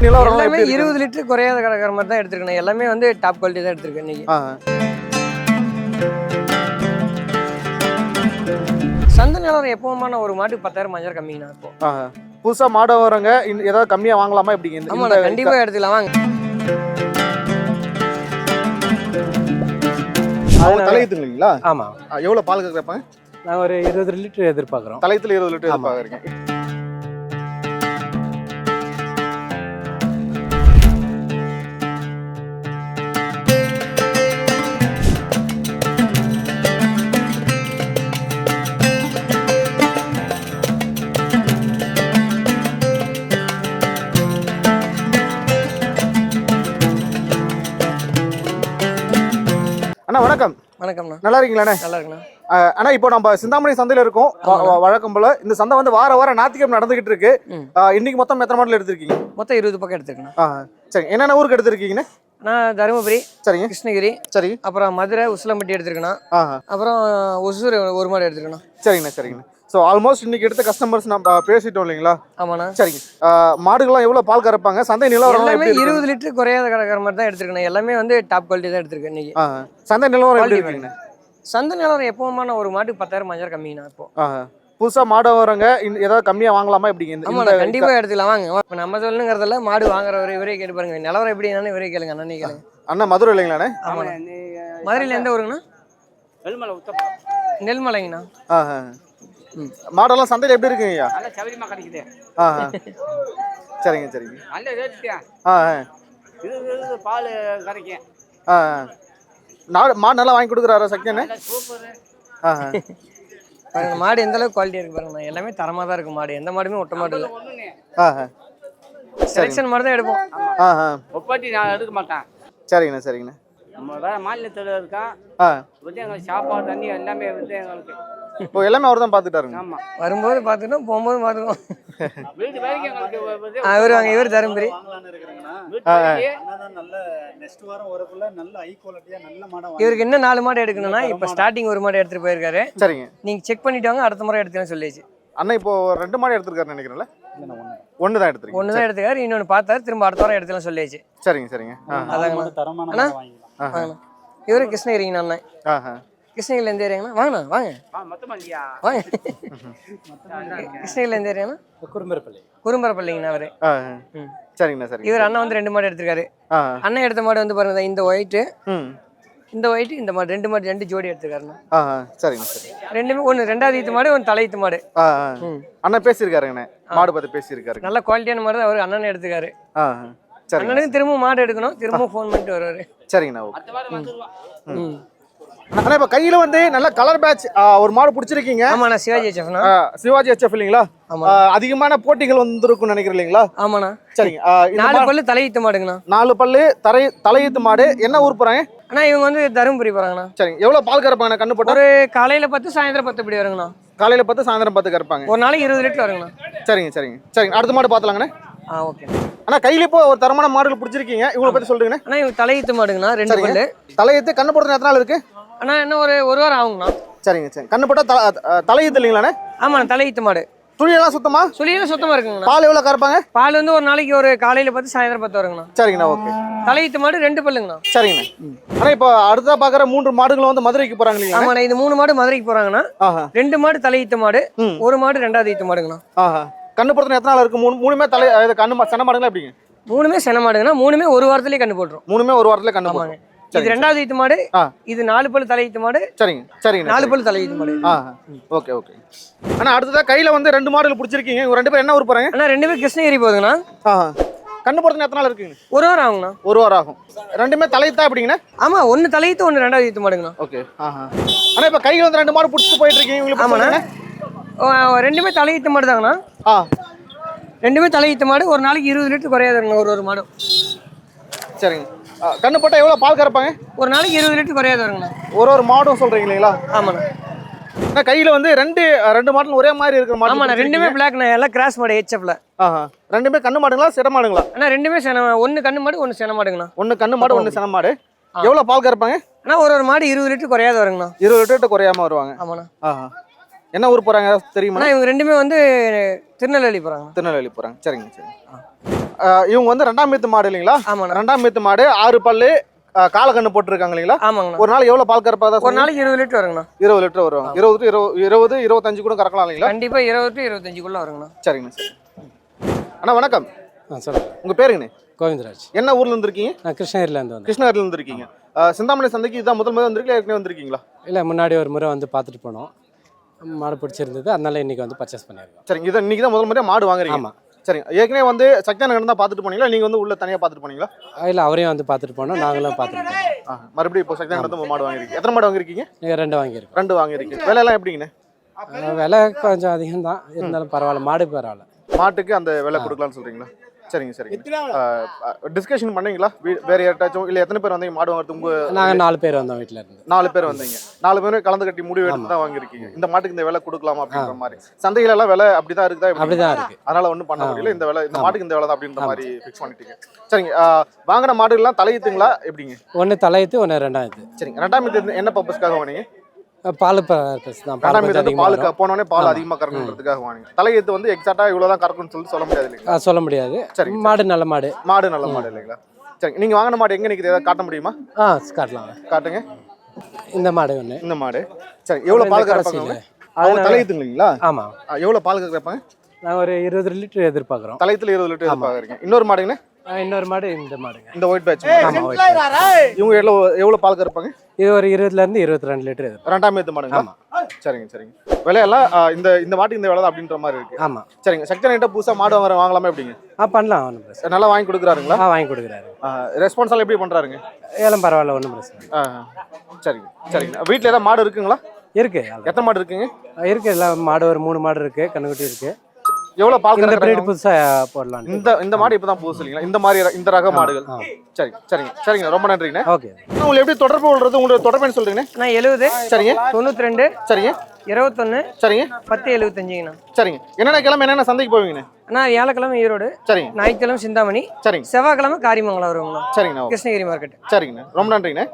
நிலவரம் எல்லாமே இருபது லிட்டர் குறையாத கறக்கிற மாதிரி தான் எடுத்துருக்கேன் எல்லாமே வந்து டாப் குவாலிட்டி தான் எடுத்திருக்கேன் இன்னைக்கு. சந்தை நிலவரம் எப்பவுமான ஒரு மாட்டுக்கு பத்தாயிரம் மஞ்சள் கம்மிங்கண்ணா இப்போ. புதுசா மாடு வரவங்க ஏதாவது கம்மியா வாங்கலாமா எப்படிங்க இந்த- ஆமாண்ணா இந்த- கண்டிப்பா எடுத்துக்கலாம். வாங்க. அவங்க தலையத்துங்களா ஆமாம் எவ்வளவு பால் கறப்பாங்க நாங்கள் ஒரு இருபது லிட்டர் எதிர்பார்க்குறோம். தலையத்துல இருபது லிட்டர் ஆமா. எதிர்பார்க்குறீங்க அண்ணா வணக்கம். வணக்கம்ண்ணா. நல்லா இருக்கீங்களாண்ணே? நல்லா இருக்குண்ணா அண்ணா இப்போ நம்ம சிந்தாமணி சந்தையில இருக்கோம். வழக்கம் போல இந்த சந்தை வந்து வார வாரம் ஞாயிற்றுக்கிழமை நடந்துகிட்டு இருக்கு. இன்னைக்கு மொத்தம் எத்தனை மாடல் எடுத்திருக்கீங்க? மொத்தம் இருபது பக்கம் எடுத்துருக்கேண்ணா. ஆ சரி. என்னென்ன ஊருக்கு எடுத்திருக்கீங்கண்ணே? நான் தருமபுரி சரிங்க. கிருஷ்ணகிரி சரி. அப்புறம் மதுரை உசிலம்பட்டி எடுத்துருக்கேண்ணா. அப்புறம் ஒசூர் ஒரு மாடு எடுத்துருக்கேண்ணா. சரிங்கண்ணே சரிங்கண்ணே. ஸோ ஆல்மோஸ்ட் இன்னைக்கு எடுத்த கஸ்டமர்ஸ் நம்ம பேசிட்டோம் இல்லைங்களா? ஆமாண்ணா. சரிங்க. மாடுகள்லாம் எவ்வளோ பால் கறப்பாங்க? சந்தை நிலவரம் எல்லாமே எப்படி? இருபது லிட்டர் குறையாத கறக்கிற மாதிரி தான் எடுத்துருக்கேன் எல்லாமே வந்து டாப் குவாலிட்டி தான் எடுத்திருக்கேன் இன்னைக்கு. சந்தை நிலவரம் எப்படி இருக்குங்க சந்தை நிலவரம் எப்பவுமான ஒரு மாட்டுக்கு பத்தாயிரம் மஞ்சள் கம்மிங்கண்ணா இப்போ. புதுசா மாடு வரவங்க ஏதாவது கம்மியா வாங்கலாமா ஆமாண்ணா இந்த- கண்டிப்பா எடுத்துக்கலாம். வாங்க இப்போ நம்ம சொல்லணுங்கிறதுல மாடு வாங்குறவர் இவரே கேட்டு பாருங்க. நிலவரம் எப்படி என்னன்னு இவரே கேளுங்க அண்ணனே கேளுங்க. அண்ணா மதுரை இல்லைங்களாண்ணே? ஆமாண்ணா. மதுரையில எந்த ஊருங்கண்ணா? வெள்மலை உத்தப்பா நெல்மலைங்கண்ணா. மாடெல்லாம் சந்தையில் எப்படி இருக்குங்க ஐயா? நல்ல சௌரியமா கிடைக்குது. ஆஹா சரிங்க சரிங்க. நல்ல ரேட்டு ஆஹா இது இது பால் கிடைக்கும் ஆஹா நாடு மாடு நல்லா வாங்கி கொடுக்குறாரா சக்தியண்ணே நல்ல சூப்பர். ஆஹா பாருங்க மாடு எந்த அளவுக்கு குவாலிட்டி இருக்கு பாருங்கண்ணா எல்லாமே தரமா தான் இருக்கு மாடு. எந்த மாடுமே ஒட்ட மாடு இல்லை. ஒண்ணுங்க ஆஹா செலெக்ஷன் மாதிரி தான் எடுப்போம். ஆஹா ஒப்பாட்டி நான் எடுக்க மாட்டேன். சரிங்கண்ணே சரிங்கண்ணே. நம்ம வேற மாநிலத்தில் இருக்கோம் ஆ. வந்து எங்களுக்கு சாப்பாடு தண்ணி எல்லாமே வந்து எங்களுக்கு இப்போ எல்லாமே அவர் தான் பார்த்துட்டாருங்க. வரும்போது பார்த்துட்டோம் போகும்போது பார்த்துக்கோம் இவர் வாங்க இவர் தருமபுரி. வீட்டு வரைக்கும் நல்ல நெக்ஸ்ட் வாரம் வரக்குள்ள நல்ல ஹை குவாலிட்டியா நல்ல மாடம் இவருக்கு இன்னும் நாலு மாடு எடுக்கணும்னா இப்போ ஸ்டார்டிங் ஒரு மாடு எடுத்துட்டு போயிருக்காரு. சரிங்க. நீங்க செக் பண்ணிட்டு வாங்க அடுத்த முறை எடுத்துக்கன்னு சொல்லிச்சு அண்ணா இப்போ ரெண்டு மாடு எடுத்திருக்காரு நினைக்கிறேன்ல? ஒன்று தான் எடுத்திருக்கீங்க. ஒன்று தான் எடுத்துக்காரு இன்னொன்று பார்த்தாரு திரும்ப அடுத்த வாரம் எடுத்துலாம் சொல்லியாச்சு. சரிங்க சரிங்க. ஆ அதாங்கண்ணா. தரமான இவரு கிருஷ்ணகிரிங்கண்ணா அண்ணன் ஆஹா கிருஷ்ணகிரில எந்த ஏரியாங்கண்ணா வாங்கண்ணா வாங்க. வாங்க. கிருஷ்ணகிரில எந்த ஏரியாண்ணா குறும்பெருப்பள்ளி. குறும்பரப்பள்ளிங்கண்ணா அவரு. சரிங்கண்ணா சரிங்க இவர் அண்ணன் வந்து ரெண்டு மாடு எடுத்திருக்காரு. அண்ணன் எடுத்த மாடு வந்து பாருங்க இந்த ஒயிட்டு. இந்த ஒயிட்டு இந்த மாடு ரெண்டு மாடு ரெண்டு ஜோடி எடுத்துருக்காருண்ணா. ஆ சரிங்க சரி ரெண்டுமே ஒன்று ரெண்டாவது ஈத்து மாடு ஒன்று தலையீத்து மாடு. ஆ ஆ. ம். அண்ணா பேசியிருக்காருங்கண்ணே. மாடு பார்த்து பேசியிருக்காரு. நல்ல குவாலிட்டியான மாடு அவர் அண்ணன் எடுத்துக்காரு ஆ சரிங்க அண்ணனுக்கு திரும்ப மாடு எடுக்கணும் திரும்ப ஃபோன் பண்ணிட்டு வருவாரு. சரிங்கண்ணா ஓகே. ம். அண்ணா இப்போ கையில் வந்து நல்ல கலர் பேட்ச் ஒரு மாடு பிடிச்சிருக்கீங்க. ஆமாண்ணா சிவாஜி ஹெச்எஃப்ண்ணா ஆ, சிவாஜி ஹெச்எஃப் இல்லைங்களா? ஆமா. அதிகமான போட்டிகள் வந்திருக்கும்னு நினைக்கிறேன் இல்லைங்களா ஆமாண்ணா. சரிங்க. நாலு பல்லு தலையீத்து மாடுங்கண்ணா. நாலு பல்லு தரை தலையீத்து மாடு. என்ன ஊர் போறாங்க? அண்ணா இவங்க வந்து தருமபுரி போகிறாங்கண்ணா சரிங்க. எவ்வளோ பால் கறப்பாங்க கண்ணு போட்டா? ஒரு காலையில் பத்து சாயந்தரம் பத்து இப்படி வருங்கண்ணா. காலையில பத்து சாயந்தரம் பத்து கறப்பாங்க. ஒரு நாளைக்கு இருபது லிட்டர் வருங்கண்ணா. சரிங்க சரிங்க. சரிங்க. அடுத்த மாடு பார்த்துலாங்கண்ணே ஆ ஓகே. அண்ணா கையில இப்போ ஒரு தரமான மாடுகள் பிடிச்சிருக்கீங்க. இவங்களை பத்தி சொல்லுங்கண்ணே அண்ணா இவங்க தலையீத்து மாடுங்கண்ணா ரெண்டு. பல்லு. தலையீத்து கண்ணு போடுறது எத்தனை நாள் இருக்கு? அண்ணா இன்னும் ஒரு ஒரு வாரம் ஆகுங்கண்ணா. சரிங்க சரி கண்ணு போட்டா த- அஹ், தலையீத்து இல்லைங்களாண்ணே ஆமாண்ணா தலையீத்து மாடு. துணியெல்லாம் சுத்தமா? சொல்லியெல்லாம் சுத்தமாக இருக்குங்கண்ணா. பால் எவ்வளோ கறப்பாங்க? பால் வந்து ஒரு நாளைக்கு ஒரு காலையில் பத்து சாயந்தரம் பத்து வருங்கண்ணா. சரிங்கண்ணா ஓகே. தலையீத்து மாடு ரெண்டு பல்லுங்கண்ணா. சரிங்கண்ணா. அண்ணா இப்போ அடுத்தா பார்க்குற மூன்று மாடுகளும் வந்து மதுரைக்கு போறாங்க இல்லைங்களா ஆமாண்ணா இது மூணு மாடு மதுரைக்கு போகிறாங்கண்ணா ரெண்டு மாடு தலையீத்து மாடு. ஒரு மாடு ரெண்டாவது ஈத்து மாடுங்கண்ணா. ஆஹா. கண்ணு போடுறது எத்தனை நாள் இருக்கு? மூணு மூணுமே தலை கண்ணு சன மாடுங்களா எப்படிங்க? மூணுமே சென மாடுங்கண்ணா மூணுமே ஒரு வாரத்திலேயே கண்டு போட்டுரும். மூணுமே ஒரு வாரத்துல கண்ணு போடுறோம் இது சரிங்க ரெண்டாவது ஈத்து மாடு. இது நாலு பல்லு தலையீத்து மாடு. சரிங்க சரிங்கண்ணா நாலு பல்லு தலையீத்து மாடு. ஆஹா ஓகே ஓகே. அண்ணா அடுத்ததா கையில வந்து ரெண்டு மாடுகள் பிடிச்சிருக்கீங்க. இவங்க ரெண்டு பேரும் என்ன ஊர் போறாங்க? அண்ணா ரெண்டு பேரும் கிருஷ்ணகிரி போகுதுங்கண்ணா. கண்ணு போடுறது எத்தனை நாள் இருக்குங்க? ஒரு வாரம் ஆகுங்கண்ணா. ஒரு வாரம் ஆகும். ரெண்டுமே தலையத்தா எப்படிங்கண்ணா? ஆமா ஒன்னு தலையீத்து ஒன்னு ரெண்டாவது ஈத்து மாடுங்கண்ணா. ஓகே அண்ணா இப்போ கையில் வந்து ரெண்டு மாடு பிடிச்சிட்டு போயிட்டு இருக்கீங்க உங்களுக்கு ஆமாண்ணா. ரெண்டுமே தலையீத்து மாடு தாங்கண்ணா ஆ. ரெண்டுமே தலையீத்து மாடு ஒரு நாளைக்கு இருபது லிட்டர் குறையாதுங்கண்ணா ஒரு ஒரு மாடும். சரிங்க. கண்ணு போட்டால் எவ்வளோ பால் கறப்பாங்க? ஒரு நாளைக்கு இருபது லிட்டர் குறையாது வருங்கண்ணா ஒரு ஒரு மாடும் சொல்றீங்க இல்லைங்களா ஆமாண்ணா. அண்ணா கையில் வந்து ரெண்டு ரெண்டு மாடல் ஒரே மாதிரி இருக்கிற மாடு ஆமாண்ணா ரெண்டுமே பிளாக்ண்ணா எல்லாம் கிராஸ் மாடு ஹெச்எஃப்ல ஆஹா. ரெண்டுமே கண்ணு மாடுங்களா சிற மாடுங்களா? அண்ணா ரெண்டுமே சென ஒன்னு கண்ணு மாடு ஒன்னு சென மாடுங்கண்ணா. ஒன்று கண்ணு மாடு ஒன்று சின மாடு. எவ்வளோ பால் கறப்பாங்க? அண்ணா ஒரு ஒரு மாடு இருபது லிட்டர் குறையாது வருங்கண்ணா இருபது லிட்டர் குறையாம வருவாங்க. ஆமாண்ணா. ஆஹா. என்ன ஊர் போறாங்க? ஏதாவது தெரியுமா இவங்க ரெண்டுமே வந்து திருநெல்வேலி போகிறாங்க திருநெல்வேலி போறாங்க. சரிங்க சரி இவங்க வந்து ரெண்டாம் மேத்து மாடு இல்லைங்களா? ஆமாண்ணா. ரெண்டாம் மேத்து மாடு ஆறு பல்லு காலக்கண்ணு போட்டிருக்காங்க இல்லைங்களா? ஆமாங்கண்ணா. ஒரு நாள் எவ்வளவு பால் கறப்பா ஒரு நாளைக்கு இருபது லிட்டர் வருங்கண்ணா. இருபது லிட்டர் வரும். இருபது இருபது இருபது இருபத்தஞ்சு கூட கறக்கலாம் இல்லைங்களா? கண்டிப்பாக இருபது டு இருபத்தஞ்சுக்குள்ளே வருங்கண்ணா. சரிங்க சரி அண்ணா வணக்கம். ஆ சொல்லுங்கள் உங்க பேருங்கண்ணே கோவிந்தராஜ். என்ன ஊர்ல இருந்திருக்கீங்க? நான் கிருஷ்ணகிரிலேருந்து வந்தேன். கிருஷ்ணகிரில இருந்திருக்கீங்க. அஹ், சிந்தாமணி சந்தைக்கு இதான் முதல் முதல் வந்திருக்கீங்களா? ஏற்கனவே வந்திருக்கீங்களா? இல்லை முன்னாடி ஒரு முறை வந்து பார்த்துட்டு போனோம். மாடு பிடிச்சிருந்தது. அதனால இன்னைக்கு வந்து பர்ச்சேஸ் பண்ணியிருக்கோம். சரிங்க. இதை இன்னைக்கு தான் முதல் முறையா மாடு வாங்குறீங்க? ஆமாம் சரிங்க. ஏற்கனவே வந்து சக்தியான தான் பார்த்துட்டு போனீங்களா? நீங்க வந்து உள்ள தனியா பார்த்துட்டு போனீங்களா? இல்லை அவரையும் வந்து பார்த்துட்டு போனோம். நாங்களும் பார்த்துட்டு ஆ, மறுபடியும் இப்போ சக்தியான தான் மாடு வாங்கிருக்கீங்க எத்தனை மாடு வாங்கிருக்கீங்க நீங்கள் ரெண்டு வாங்கியிருக்கோம். ரெண்டு வாங்கிருக்கீங்க விலை எல்லாம் எப்படிங்கண்ணே விலை கொஞ்சம் அதிகம் தான் இருந்தாலும் பரவாயில்ல. மாடு பரவாயில்ல. மாட்டுக்கு அந்த விலை கொடுக்கலாம்னு சொல்றீங்களா? சரிங்க சரிங்க. டிஸ்கஷன் பண்ணீங்களா? வேற யார்ட்டாச்சும் இல்ல எத்தனை பேர் வந்தீங்க? மாடு வாங்குறது உங்க நாங்கள் நாலு பேர் வந்தோம் வீட்டில் இருந்து. நாலு பேர் வந்தீங்க. நாலு பேரும் கலந்து கட்டி முடிவு எடுத்து தான் வாங்கிருக்கீங்க இந்த மாட்டுக்கு இந்த விலை கொடுக்கலாமா அப்படின்ற மாதிரி. சந்தையில எல்லாம் விலை அப்படிதான் இருக்குதா? எப்படி? அப்படி தான் இருக்குது அதனால ஒண்ணும் பண்ண முடியல. இந்த விலை இந்த மாட்டுக்கு இந்த விலை தான் அப்படின்ற மாதிரி ஃபிக்ஸ் பண்ணிட்டீங்க. சரிங்க. வாங்கின மாடு எல்லாம் தலையுத்துங்களா எப்படிங்க? ஒன்று தலையத்து ஒன்று ரெண்டாயிரத்து சரிங்க. ரெண்டாம் என்ன பர்பஸ்க்காக வாங்கினீங்க பால் பர்பஸ் தான் இது அதிகமாக பாலுக்கு. போனோடனே பால் ஆமா. அதிகமா கறக்கணுன்றதுக்காக வாங்கினீங்க. தலையத்து வந்து எக்ஸாக்டா இவ்வளவுதான் கறக்கணும்னு சொல்லிட்டு சொல்ல முடியாது இல்லைங்களா? சொல்ல முடியாது. சரிங்க. மாடு நல்ல மாடு. மாடு நல்ல மாடு இல்லைங்களா? சரிங்க நீங்க வாங்கின மாடு எங்க நிக்குது? ஏதாவது காட்ட முடியுமா? ஆ காட்டலாம். காட்டுங்க. இந்த மாடு ஒன்று இந்த மாடு. சரி எவ்வளவு பால் கறப்பாங்க. அவங்க? தலையத்துங்க இல்லைங்களா? ஆமாம் ஆ, எவ்வளவு பால் கறப்பாங்க? நாங்கள் ஒரு இருபது லிட்டர் எதிர்பார்க்குறோம். தலையத்துல இருபது லிட்டர் எதிர்பார்க்குறீங்க. இன்னொரு மாடுங்கண்ணே? இன்னொரு மாடு இந்த மாடுங்க. இந்த ஒயிட் பேட்ச் இவங்க எவ்வளவு எவ்வளவு பால் கறப்பாங்க? இது ஒரு இருபதுலேருந்து இருபத்தி ரெண்டு லிட்டர் எதிர்பார்க்குறோம் ரெண்டாம் ஏத்து மாடுங்களா ஆமா. சரிங்க சரிங்க. விலையெல்லாம் இந்த இந்த மாட்டுக்கு இந்த விலை தான் அப்படின்ற மாதிரி இருக்கு. ஆமாம் சரிங்க சக்தி நைட்டா புதுசா மாடு வாங்குற வாங்கலாமா எப்படிங்க? ஆ பண்ணலாம் ஒன்றும் பிரச்சனை நல்லா வாங்கி கொடுக்குறாருங்களா? ஆ வாங்கி கொடுக்குறாரு. ரெஸ்பான்ஸ் எல்லாம் எப்படி பண்றாருங்க? ஏலம் பரவாயில்ல ஒன்றும் பிரச்சனை. ஆ, சரிங்க சரிங்க. வீட்டில் ஏதாவது மாடு இருக்குங்களா? இருக்கு. எத்தனை மாடு இருக்குங்க? இருக்கு எல்லாம் மாடு ஒரு மூணு மாடு இருக்கு கண்ணுக்குட்டி இருக்கு. எவ்வளவு பால் இந்த பிரீட் புதுசா போடலாம் இந்த இந்த மாடு இப்பதான் புதுசு இல்லைங்களா? இந்த மாதிரி இந்த ரக மாடுகள். சரி சரிங்க சரிங்க. ரொம்ப நன்றிங்கண்ணே ஓகே. உங்களுக்கு எப்படி தொடர்பு கொள்றது? உங்களோட தொடர்பு சொல்றீங்கண்ணே? நான் எழுபது சரிங்க. தொண்ணூற்றி ரெண்டு சரிங்க. இருபத்தொன்று சரிங்க. பத்து எழுபத்தஞ்சுங்கண்ணா சரிங்க. என்னென்ன கிழமை என்னென்ன சந்தைக்கு போவீங்கண்ணே? அண்ணா வியாழக்கிழமை ஈரோடு சரிங்க. ஞாயிற்றுக்கிழமை சிந்தாமணி சரிங்க. செவ்வாய்க்கிழமை காரியமங்கலம் வருவாங்கண்ணா. சரிங்கண்ணா. கிருஷ்ணகிரி மார்க்கெட் சரிங்கண்ணே. ரொம்ப நன்றிங்கண்ணே.